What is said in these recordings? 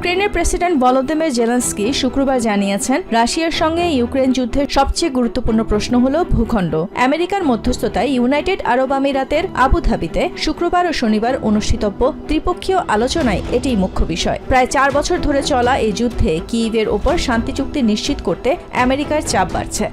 ইউক্রেনের president Volodymyr Zelensky শুক্রবার জানিয়েছেন, রাশিয়ার সঙ্গে ইউক্রেন যুদ্ধের সবচেয়ে গুরুত্বপূর্ণ প্রশ্ন হল ভূখণ্ড। আমেরিকার মধ্যস্থতায় ইউনাইটেড আরব আমিরাতের আবুধাবিতে শুক্রবার ও শনিবার অনুষ্ঠিতব্য ত্রিপক্ষীয় আলোচনায় এটিই মুখ্য বিষয়। প্রায় চার বছর ধরে চলা এই যুদ্ধে কিইভের ওপর শান্তি চুক্তি নিশ্চিত করতে আমেরিকার চাপ বাড়ছে।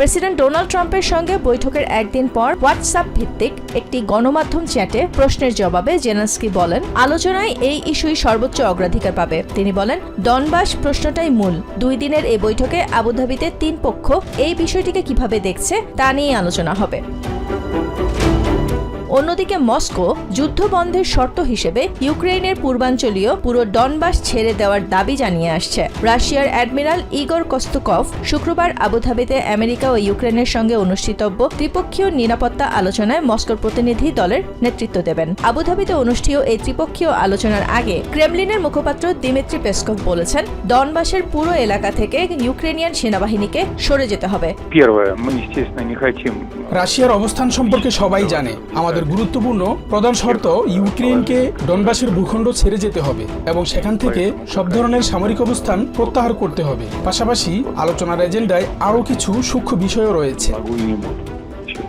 প্রেসিডেন্ট ডোনাল্ড ট্রাম্পের সঙ্গে বৈঠকের একদিন পর হোয়াটসঅ্যাপ ভিত্তিক একটি গণমাধ্যম চ্যাটে প্রশ্নের জবাবে জেনাস্কি বলেন, আলোচনায় এই ইস্যুই সর্বোচ্চ অগ্রাধিকার পাবে। তিনি বলেন, ডনবাস প্রশ্নটাই মূল। দুই দিনের এই বৈঠকে আবুধাবিতে তিন পক্ষ এই বিষয়টিকে কীভাবে দেখছে তা নিয়ে আলোচনা হবে। অন্যদিকে মস্কো যুদ্ধবন্ধের শর্ত হিসেবে ইউক্রেনের পূর্বাঞ্চলীয় পুরো ডনবাস ছেড়ে দেওয়ার দাবি জানিয়ে আসছে। রাশিয়ার অ্যাডমিরাল ইগর কস্তুকভ শুক্রবার আবুধাবিতে আমেরিকা ও ইউক্রেনের সঙ্গে অনুষ্ঠিতব্য ত্রিপক্ষীয় নিরাপত্তা আলোচনায় মস্কোর প্রতিনিধি দলের নেতৃত্ব দেবেন। আবুধাবিতে অনুষ্ঠেয় এই ত্রিপক্ষীয় আলোচনার আগে ক্রেমলিনের মুখপাত্র দিমিত্রি পেস্কভ বলেছেন ডনবাসের পুরো এলাকা থেকে ইউক্রেনিয়ান সেনাবাহিনীকে সরে যেতে হবে। রাশিয়ার অবস্থান সম্পর্কে সবাই জানে। আমাদের গুরুত্বপূর্ণ প্রধান শর্ত ইউক্রেনকে ডনবাসের ভূখণ্ড ছেড়ে যেতে হবে এবং সেখান থেকে সব ধরনের সামরিক অবস্থান প্রত্যাহার করতে হবে। পাশাপাশি আলোচনার এজেন্ডায় আরও কিছু সূক্ষ্ম বিষয়ও রয়েছে।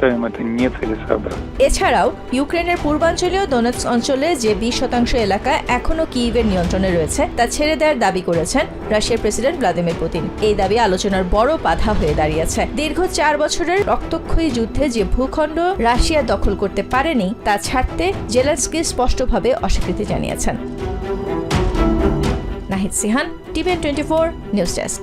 Считаем это нецелесообразно. এছাড়াও ইউক্রেনের পূর্বাঞ্চলীয় দোনেৎস অঞ্চলে যে বিশ শতাংশ এলাকা এখনও কিইভের নিয়ন্ত্রণে রয়েছে তা ছেড়ে দেওয়ার দাবি করেছেন রাশিয়ার প্রেসিডেন্ট ভ্লাদিমির পুতিন এই দাবি আলোচনার বড় বাধা হয়ে দাঁড়িয়েছে দীর্ঘ চার বছরের রক্তক্ষয়ী যুদ্ধে যে ভূখণ্ড রাশিয়া দখল করতে পারেনি তা ছাড়তে জেলেন্সকি স্পষ্টভাবে অস্বীকৃতি জানিয়েছেন Nahid Sihan TVN twenty four news desk